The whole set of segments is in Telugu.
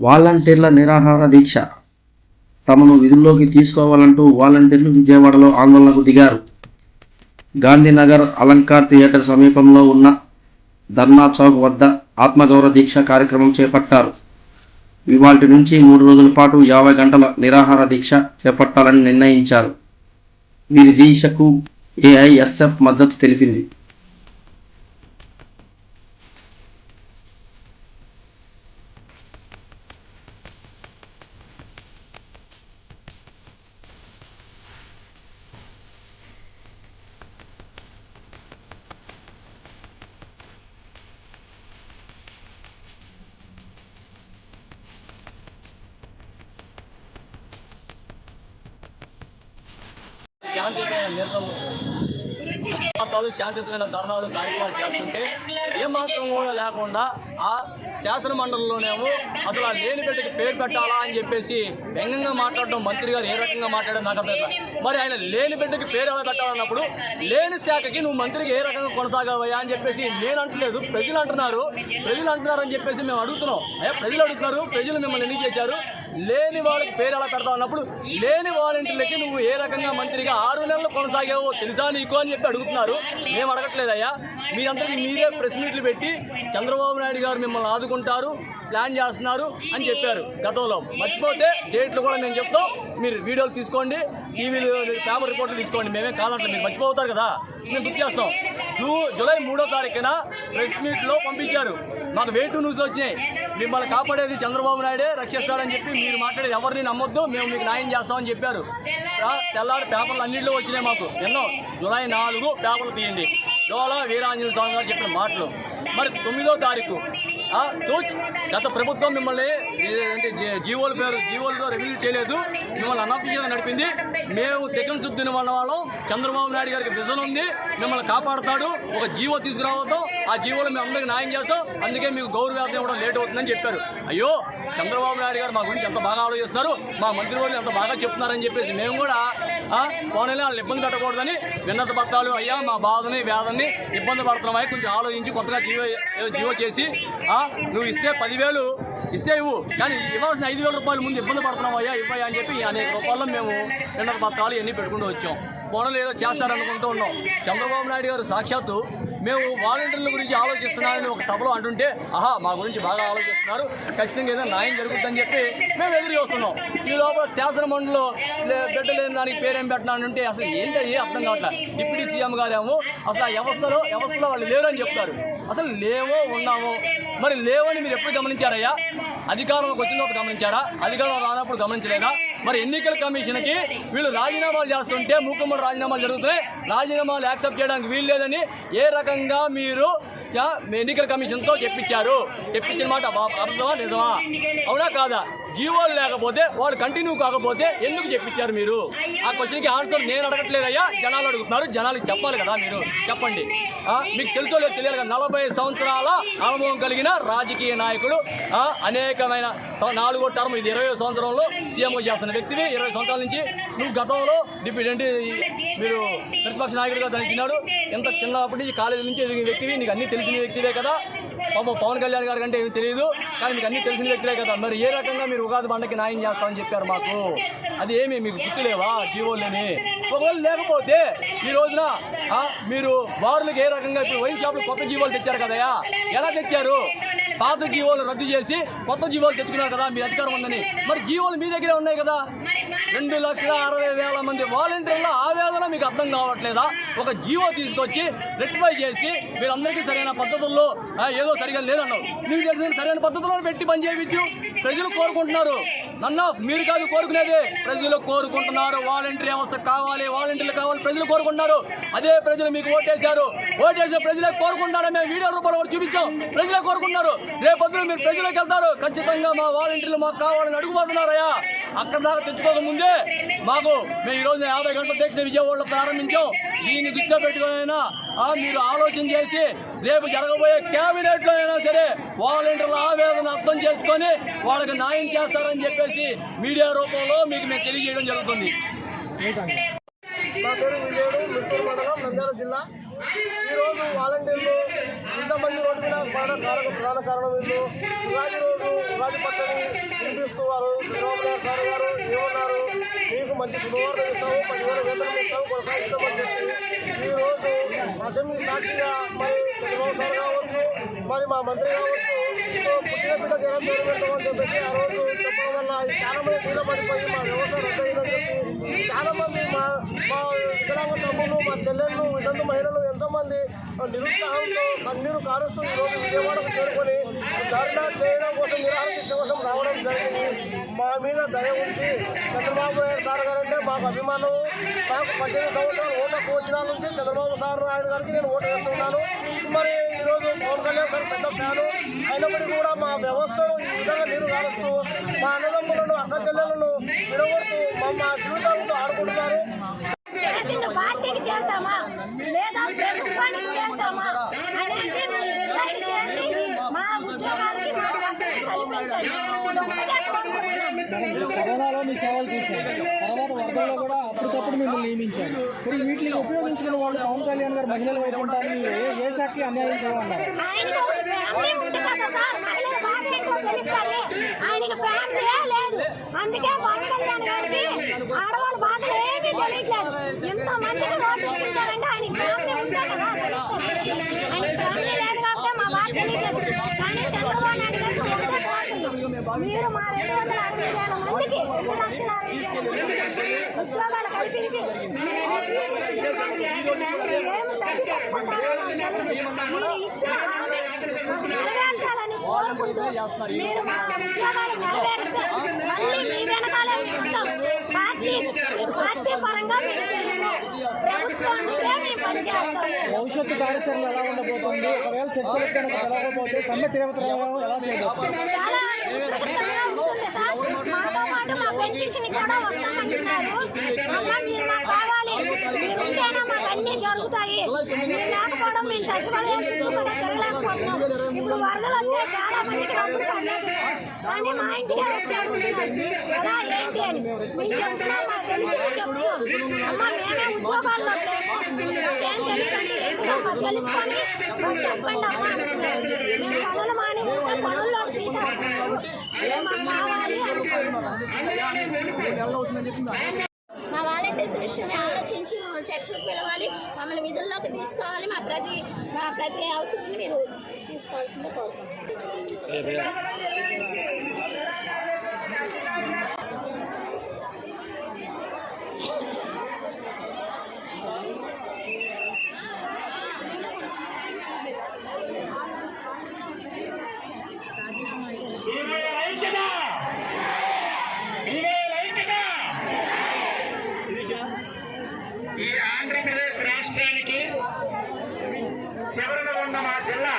వాలంటీర్ల నిరాహార దీక్ష. తమను విధుల్లోకి తీసుకోవాలంటూ వాలంటీర్లు విజయవాడలో ఆందోళనకు దిగారు. గాంధీనగర్ అలంకార్ థియేటర్ సమీపంలో ఉన్న ధర్నా చౌక్ వద్ద ఆత్మగౌరవ దీక్ష కార్యక్రమం చేపట్టారు. ఇవాటి నుంచి మూడు రోజుల పాటు యాభై గంటల నిరాహార దీక్ష చేపట్టాలని నిర్ణయించారు. వీరి దీక్షకు ఏఐఎస్ఎఫ్ మద్దతు తెలిపింది. శాంతియుతమైన నిరసనలు శాంతియుతమైన ధర్నాలు కార్యక్రమాలు చేస్తుంటే ఏమాత్రం కూడా లేకుండా ఆ శాసన మండలిలోనేమో అసలు ఆ లేని పేరు పెట్టాలా అని చెప్పేసి వ్యంగ్యంగా మాట్లాడడం మంత్రి గారు ఏ రకంగా మాట్లాడారు నాకు అర్థం మరి ఆయన లేని బిడ్డకి పేరు ఎలా పెట్టాలన్నప్పుడు లేని శాఖకి నువ్వు మంత్రికి ఏ రకంగా కొనసాగవయ్యా అని చెప్పేసి నేను అంటలేదు ప్రజలు అంటున్నారు ప్రజలు అంటున్నారు అని చెప్పేసి మేము అడుగుతున్నాం. అయ్యా ప్రజలు అడుగుతున్నారు ప్రజలు మిమ్మల్ని ఎన్ని చేశారు. లేని వాళ్ళకి పేరు ఎలా పెడతావు అన్నప్పుడు లేని వాలంటీర్లకి నువ్వు ఏ రకంగా మంత్రిగా ఆరు నెలలు కొనసాగావో తెలుసా నీకు అని చెప్పి అడుగుతున్నారు. మేము అడగట్లేదయ్యా. మీరందరికీ మీరే ప్రెస్ మీట్లు పెట్టి చంద్రబాబు నాయుడు గారు మిమ్మల్ని ఆదుకుంటారు ప్లాన్ చేస్తున్నారు అని చెప్పారు గతంలో. మర్చిపోతే డేట్లు కూడా మేము చెప్తాం. మీరు వీడియోలు తీసుకోండి టీవీలు పేపర్ రిపోర్ట్లు తీసుకోండి. మేమే కాదంటే మీరు మర్చిపోతారు కదా. మేము గుర్తు చేస్తాం. జూ జూలై మూడో తారీఖున ప్రెస్ మీట్లో పంపించారు. మాకు వేటు న్యూస్ వచ్చినాయి. మిమ్మల్ని కాపాడేది చంద్రబాబు నాయుడే రక్షిస్తాడని చెప్పి మీరు మాట్లాడేది ఎవరిని నమ్మొద్దు. మేము మీకు న్యాయం చేస్తామని చెప్పారు. తెల్లారి పేపర్లు అన్నింటిలో వచ్చినాయి మాకు. ఎన్నో. జూలై నాలుగు పేపర్లు తీయండి. డోలా వీరాంజనేయ స్వామి గారు చెప్పిన మాటలు. మరి తొమ్మిదో తారీఖు గత ప్రభుత్వం మిమ్మల్ని అంటే జీవోల పేరు జీవోలతో రెవెన్యూ చేయలేదు. మిమ్మల్ని అనఫీషియల్గా నడిపింది. మేము తెగం శుద్ధిని వల్ల వాళ్ళం చంద్రబాబు నాయుడు గారికి విజన్ ఉంది. మిమ్మల్ని కాపాడతాడు. ఒక జీవో తీసుకురావద్దో. ఆ జీవోలు మేము అందరికీ న్యాయం చేస్తాం. అందుకే మీకు గౌరవార్థం ఇవ్వడం లేట్ అవుతుందని చెప్పారు. అయ్యో చంద్రబాబు నాయుడు గారు మా గురించి ఎంత బాగా ఆలోచిస్తారు మా మంత్రి వాళ్ళు ఎంత బాగా చెప్తున్నారని చెప్పేసి మేము కూడా ఆ, పోనీలే వాళ్ళు ఇబ్బంది పెట్టకూడదని విన్నత పత్రాలు అయ్యా మా బాధని వేదన్ని ఇబ్బంది పడుతున్నామని కొంచెం ఆలోచించి కొత్తగా జీవో జీవో చేసి ఆ, నువ్వు ఇస్తే పదివేలు ఇస్తే ఇవ్వు. కానీ ఇవ్వాల్సిన ఐదు వేల రూపాయలు ముందు ఇబ్బంది పడుతున్నాం అయ్యా ఇవ్వయ్యా అని చెప్పి అనేక రూపాయల్లో మేము రెండు పత్రాలు ఇవన్నీ పెట్టుకుంటూ వచ్చాం. పోనలు ఏదో చేస్తారనుకుంటూ ఉన్నాం. చంద్రబాబు నాయుడు గారు సాక్షాత్తు మేము వాలంటీర్ల గురించి ఆలోచిస్తున్నామని ఒక సభలో అంటుంటే ఆహా మా గురించి బాగా ఆలోచిస్తున్నారు. ఖచ్చితంగా ఏదో న్యాయం జరుగుతుందని చెప్పి మేము ఎదురు చూస్తున్నాం. ఈ లోపల శాసనమండలిలో బిడ్డ లేని దానికి పేరేం పెట్టినానంటే అసలు ఏ అర్థం కావట్లేదు డిప్యూటీ సీఎం గారేమో? అసలు ఆ వ్యవస్థలో వ్యవస్థలో వాళ్ళు లేరు అని చెప్తారు. అసలు లేవో ఉన్నామో మరి లేవని మీరు ఎప్పుడు గమనించారయ్యా? అధికారంలోకి వచ్చిన తర్వాత గమనించారా? అధికారంలో రానప్పుడు గమనించలేదా? మరి ఎన్నికల కమిషన్కి వీళ్ళు రాజీనామాలు చేస్తుంటే మూకుమ్మడి రాజీనామాలు జరుగుతున్నాయి. రాజీనామాలు యాక్సెప్ట్ చేయడానికి వీలు లేదని ఏ రకంగా మీరు చ- ఎన్నికల కమిషన్తో చెప్పించారు? చెప్పించిన మాట అర్థమా నిజమా? అవునా కాదా? జీవోలు లేకపోతే వాళ్ళు కంటిన్యూ కాకపోతే ఎందుకు చెప్పించారు మీరు? ఆ క్వశ్చన్కి ఆన్సర్ నేను అడగట్లేదయ్యా. జనాలు అడుగుతున్నారు. జనాలకు చెప్పాలి కదా మీరు. చెప్పండి. మీకు తెలుసో లేదు తెలియాలి కదా. నలభై సంవత్సరాల అనుభవం కలిగిన రాజకీయ నాయకుడు అనేకమైన నాలుగో టర్మ్ ఇది ఇరవై సంవత్సరంలో సీఎంగా చేస్తున్న వ్యక్తిని ఇరవై సంవత్సరాల నుంచి నువ్వు గతంలో డిప్యూటీ మీరు ప్రతిపక్ష నాయకుడిగా ధరించినాడు. ఎంత చిన్నప్పటి నుంచి కాలేజీ నుంచి ఎదిగిన వ్యక్తివి నీకు అన్ని తెలిసిన వ్యక్తివే కదా. పాపం పవన్ కళ్యాణ్ గారి కంటే ఏమి తెలియదు. కానీ మీకు అన్ని తెలిసిన వ్యక్తులే కదా. మరి ఏ రకంగా మీరు ఉగాది పండగకి న్యాయం చేస్తామని చెప్పారు మాకు? అది ఏమి మీకు గుర్తులేవా జీవోలేని ఒకవేళ లేకపోతే ఈ రోజున మీరు బారులకు ఏ రకంగా ఇప్పుడు వైన్ షాపులు కొత్త జీవోలు తెచ్చారు కదయా ఎలా తెచ్చారు? పాత జీవోలు రద్దు చేసి కొత్త జీవోలు తెచ్చుకున్నారు కదా మీ అధికారం ఉందని. మరి జీవోలు మీ దగ్గరే ఉన్నాయి కదా? రెండు లక్షల అరవై వేల మంది వాలంటీర్ల ఆవేదన మీకు అర్థం కావట్లేదా? ఒక జీవో తీసుకొచ్చి రెక్టిఫై చేసి మీరందరికీ సరైన పద్ధతుల్లో ఏదో సరిగా లేదన్నావు. మీకు తెలిసిన సరైన పద్ధతుల్లో పెట్టి పనిచేయించు ప్రజలు కోరుకుంటున్నారు. నన్న మీరు కాదు కోరుకునేది. ప్రజలు కోరుకుంటున్నారు. వాలంటీర్ వ్యవస్థ కావాలి. వాలంటీర్లు కావాలి. ప్రజలు కోరుకుంటున్నారు. అదే ప్రజలు మీకు ఓటేశారు. ఓటేసే ప్రజలే కోరుకుంటున్నారు. మేము వీడియో రూపంలో చూపించాం. ప్రజలే కోరుకుంటున్నారు. రేపొద్దున మీరు ప్రజలకు వెళ్తారు. ఖచ్చితంగా మా వాలంటీర్లు మాకు కావాలని అడుగుపోతున్నారయ్యా అక్కడ దాకా తెచ్చుకోక ముందే మాకు మేము ఈరోజు యాభై గంటల దీక్ష విజయవాడలో ప్రారంభించాం. దీన్ని దృష్టిలో పెట్టుకునైనా మీరు ఆలోచన చేసి రేపు జరగబోయే క్యాబినెట్లో అయినా సరే వాలంటీర్ల ఆవేదన అర్థం చేసుకొని వాళ్ళకి న్యాయం చేస్తారని చెప్పేసి మీడియా రూపంలో మీకు మేము తెలియజేయడం జరుగుతుంది. నా పేరు విజయుడు మిత్తూరు మండలం నంద్యాల జిల్లా. ఈరోజు వాలంటీర్లు ఇంతమంది రోడ్డు మీద పడడం కారణం ప్రధాన కారణం వీళ్ళు. ఉగాది రోజు ఉగాది పచ్చడి వినిపిస్తూ వారు చంద్రబాబు నాయుడు సార్ గారు ఏమన్నారు? మీకు మంచి శుభవార్త ఇస్తాము పదివేల వేతనం ఇస్తాము కొనసాగిస్తామని చెప్పి. ఈరోజు అసెంబ్లీ సాక్షిగా మరి చంద్రబాబు సార్ కావచ్చు మరి మా మంత్రి కావచ్చు పుట్టిన బిడ్డ జనం పేరు పెట్టమని చెప్పేసి ఆ రోజు చెప్పడం వల్ల చాలా మంది నీళ్ళ పడిపోయి మా వ్యవసాయం రద్దయిందని చెప్పి చాలా మంది మా మా వికలాంగ తమ్ముళ్ళు మా చెల్లెళ్ళు వితంతు మహిళలు ఎంతో మంది నిరుత్సాహంతో కన్నీరు కారుస్తూ ఈరోజు రోజు విజయవాడకు చేరుకొని ధర్నా చేయడం కోసం నిరాహార దీక్ష కోసం రావడం జరిగింది. మా మీద దయ ఉంచి చంద్రబాబు నాయుడు సార్ గారు అంటే మాకు అభిమానం నాకు పద్దెనిమిది సంవత్సరాలు ఓట్ల వచ్చిన నుంచి చంద్రబాబు సార్ నాయుడు గారికి నేను ఓటు వేస్తున్నాను. మరి ఈరోజు పవన్ కళ్యాణ్ సార్ పెద్ద ఫ్యాను. అయినప్పటికీ కూడా మా వ్యవస్థను ఈ విధంగా నీరు కారుస్తూ మా అన్నదమ్ములను అక్క చెల్లెలను విడగొడుతూ మా మా జీవితాలతో ఆడుకుంటున్నారు. చేసింది పార్టీకి చేశామా? లేదా ప్రభుత్వానికి చేశామా? అనేది డిసైడ్ చేసి మా ఉద్యోగాలకి మా కల్పించండి. కరోనాలో మీ సేవలు చూశారు. తర్వాత వరదల్లో కూడా అప్పటికప్పుడు మిమ్మల్ని నియమించారు. మరి వీటిని ఉపయోగించుకున్న వాళ్ళు పవన్ కళ్యాణ్ గారు మహిళల వైపు ఉంటారని ఏ ఏ శాఖకి అన్యాయం చేయమన్నారు ఆయనకి ఫ్యామిలీ లేదు. అందుకే పవన్ కళ్యాణ్ గారికి ఆడవాళ్ళ తెలియట్లేదు ఎంత మందికి రోడ్డు ఎక్కించారంటే ఆయన ఫ్యామిలీ ఉంటే కదా ఆయన ఫ్యామిలీ లేదు కాబట్టి మా బాధ తెలియట్లేదు కానీ చంద్రబాబు నాయుడు గారికి ఒకటే కోరుతున్నాం. మీరు మా రెండు వందల అరవై వేల మందికి రెండు లక్షల అరవై వేల మందికి ఉద్యోగాలు కల్పించి ఏమి సరి చెప్పుకుంటారో మాకు తెలియదు. మీరు ఇచ్చిన హామీ మాకు నెరవేర్చాలని కోరుకుంటూ మీరు మా ఉద్యోగాలు నెరవేరిస్తే మళ్ళీ మీ వెనకాలే ఉంటాం పార్టీ పార్టీ పరంగా మేము చేయము ప్రభుత్వానికే మేము పనిచేస్తాము. భవిష్యత్తు కార్యాచరణ ఎలా ఉండబోతుంది? ఒకవేళ చర్చలకు కనుక జరగకపోతే సమ్మె తీవ్రతరం ఎలా చేయబోతుంది చాలా ఉత్కంఠగా ఉంటుంది సార్. మాతో పాటు మా పెన్షన్ కూడా వస్తామంటున్నారు. అమ్మ మీరు మాకు కావాలి. మీరు ఉంటేనే మాకు అన్ని జరుగుతాయి. మీరు లేకపోవడం మేము సచివాలయం చుట్టూ కూడా తిరగలేకపోతున్నాం. ఇప్పుడు వరదలు వచ్చే చాలా మందికి డబ్బులు పడలేదు. కానీ మా ఇంటికే వచ్చారు ఎలా ఏంటి అని? మేము చెప్తున్నాం మాకు తెలిసి చెప్తున్నాం. అమ్మ మేమే ఉద్యోగాల్లో లేము మాకేం తెలియదండి ఏంటో మాకు తెలుసుకొని చెప్పండి అమ్మ అంటున్నారు మేము పనులు మాని ఉంటే పనుల్లో తీసేస్తున్నారు ఏం కావాలి అనుకుంటున్నాం మా వాలంటీర్స్ విషయమే ఆలోచించి మమ్మల్ని చర్చలకు పిలవాలి మమ్మల్ని విధుల్లోకి తీసుకోవాలి మా ప్రతి మా ప్రతి అవసరం మీరు తీసుకోవాల్సిందే కోరుకుంటున్నాను ఈ ఆంధ్రప్రదేశ్ రాష్ట్రానికి చివరన ఉన్న మా జిల్లా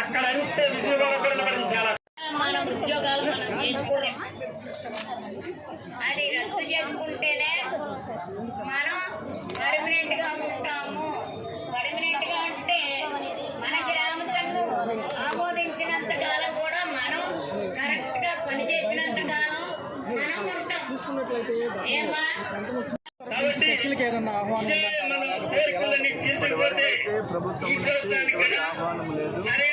అక్కడ అరిస్తే విజయవాడ మనం చాలా మన ఉద్యోగాలు మనం చేసుకోలేం అది రద్దు చేసుకుంటేనే మనం పర్మనెంట్గా ఉంటాము పర్మనెంట్గా ఉంటే మనకి రామచంద్రు ఆమోదించినంత కాలం కూడా మనం కరెక్ట్గా పనిచేసినంత కాలం మనం ఉంటాం ఏమా చర్చలకు ఉందా? మన కోరికలని తీసుకుపోతే ఈ ప్రభుత్వానికి కదా సరైన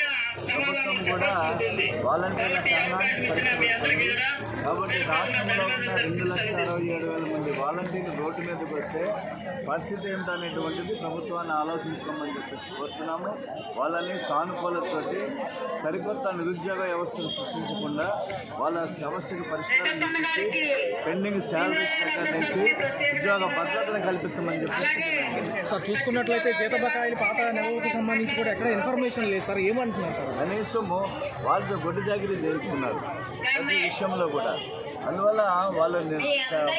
చెప్పాల్సి ఉంటుంది వాలంటీర్ల సంఘానికి కూడా కాబట్టి రాష్ట్రంలో ఉన్న రెండు లక్షల అరవై ఏడు వేల మంది వాలంటీర్లు రోడ్డు మీదకి వస్తే పరిస్థితి ఏమిటనేటువంటిది ప్రభుత్వాన్ని ఆలోచించుకోమని చెప్పేసి కోరుతున్నాము. వాళ్ళని సానుకూలతోటి సరికొత్త నిరుద్యోగ వ్యవస్థను సృష్టించకుండా వాళ్ళ సమస్యకు పరిష్కారం పెండింగ్ శాలరీస్ నుంచి ఉద్యోగ భద్రతను కల్పించమని చెప్పేసి సార్ చూసుకున్నట్లయితే జీత బకాయిలు పాత నెలలకు సంబంధించి కూడా ఎక్కడ ఇన్ఫర్మేషన్ లేదు సార్ ఏమంటున్నారు సార్? కనీసము వాళ్ళతో గొడ్డు జాగిరీ చేసుకున్నారు ప్రతి విషయంలో కూడా. అందువల్ల వాళ్ళు ని-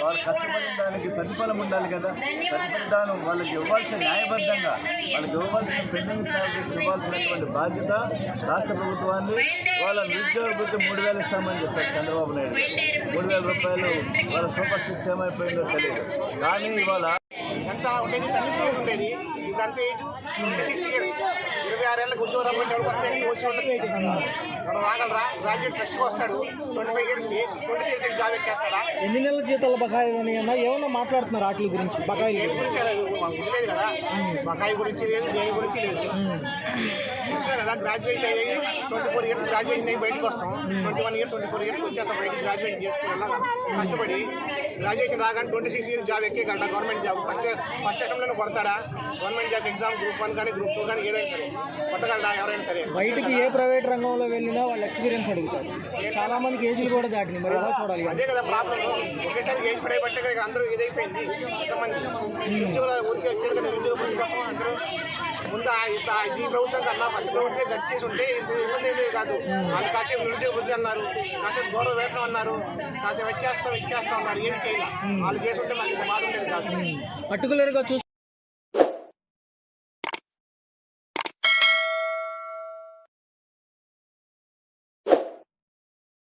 వాళ్ళు కష్టపడిన దానికి ప్రతిఫలం ఉండాలి కదా. ప్రతిఫలం వాళ్ళకి ఇవ్వాల్సిన న్యాయబద్ధంగా వాళ్ళకి ఇవ్వాల్సిన పెండింగ్ సాలరీస్ ఇవ్వాల్సినటువంటి బాధ్యత రాష్ట్ర ప్రభుత్వాన్ని వాళ్ళ నిరుద్యోగ వృత్తి మూడు వేలు ఇస్తామని చెప్పారు చంద్రబాబు నాయుడు. మూడు వేల రూపాయలు వాళ్ళ సూపర్ సిక్స్ ఏమైపోయిందో తెలియదు. కానీ ఇవాళ ఎంత ఉండేది? ఉండేది. ఇదంతా ఏజ్? సిక్స్ ఇయర్స్ ఇరవై ఆరేళ్ళకి ఉద్యోగం పెట్టాడు వస్తే ఓసి ఉంటుంది మనం రాగలరా గ్రాడ్యుయేట్ ఫ్రెష్గా వస్తాడు. ట్వంటీ ఫైవ్ ఇయర్స్కి ట్వంటీ సిక్స్ జాబ్ ఎక్కేస్తాడా? ఎన్ని నెలల జీతాల బకాయిలు అని అన్నా ఏమన్నా మాట్లాడుతున్నారు వాటి గురించి? బకాయిలు. దేని గురించి లేదు కదా. బకాయి గురించి లేదు దేని గురించి లేదు. అంతే కదా కదా గ్రాడ్యుయేట్ అయ్యి ట్వంటీ ఫోర్ ఇయర్స్ గ్రాడ్యుయేట్ అయ్యి బయటకు వస్తాం twenty one years twenty four years వచ్చేస్తాం బయటకు గ్రాడ్యుయేట్ చేసుకున్నా కష్టపడి గ్రాడ్యుయేషన్ రాగానే ట్వంటీ సిక్స్ ఇయర్స్ జాబ్ ఎక్కే గంట గవర్నమెంట్ జాబ్ ఫస్ట్ ఫస్ట్ అటెంప్ట్లోనే కొడతాడా? Government job exam group one కానీ గ్రూప్ టూ కానీ ఏదైనా సరే. కొట్టగలడా ఎవరైనా సరే? బయటికి ఏ ప్రైవేట్ రంగంలో వెళ్ళినా వాళ్ళ ఎక్స్పీరియన్స్ అడుగుతారు. చాలా మందికి ఏజ్లు కూడా దాటినాయి మరి ఎలా చూడాలి అదే కదా ప్రాబ్లం ఒకేసారి ఏజ్ పడే కదా అందరూ ఇదైపోయింది. కొంతమంది. ఊరికే వచ్చారు కదా వృత్తి కోసం అందరూ ముందు ఇప్పుడు ఈ ప్రభుత్వం కన్నా ఫస్ట్ ప్రభుత్వం గట్టి చేసి ఉంటే ఇబ్బంది ఏమీ కాదు. వాళ్ళు కాసేపు నిరుద్యోగ వృత్తి అన్నారు కాసేపు గౌరవ వేతనం అన్నారు కాసేపు వచ్చేస్తాం ఇచ్చేస్తాం అన్నారు ఏం చేయాలి. వాళ్ళు చేసి ఉంటే మాకు ఇంత బాధ ఉండేది కాదు. పర్టికులర్గా చూసి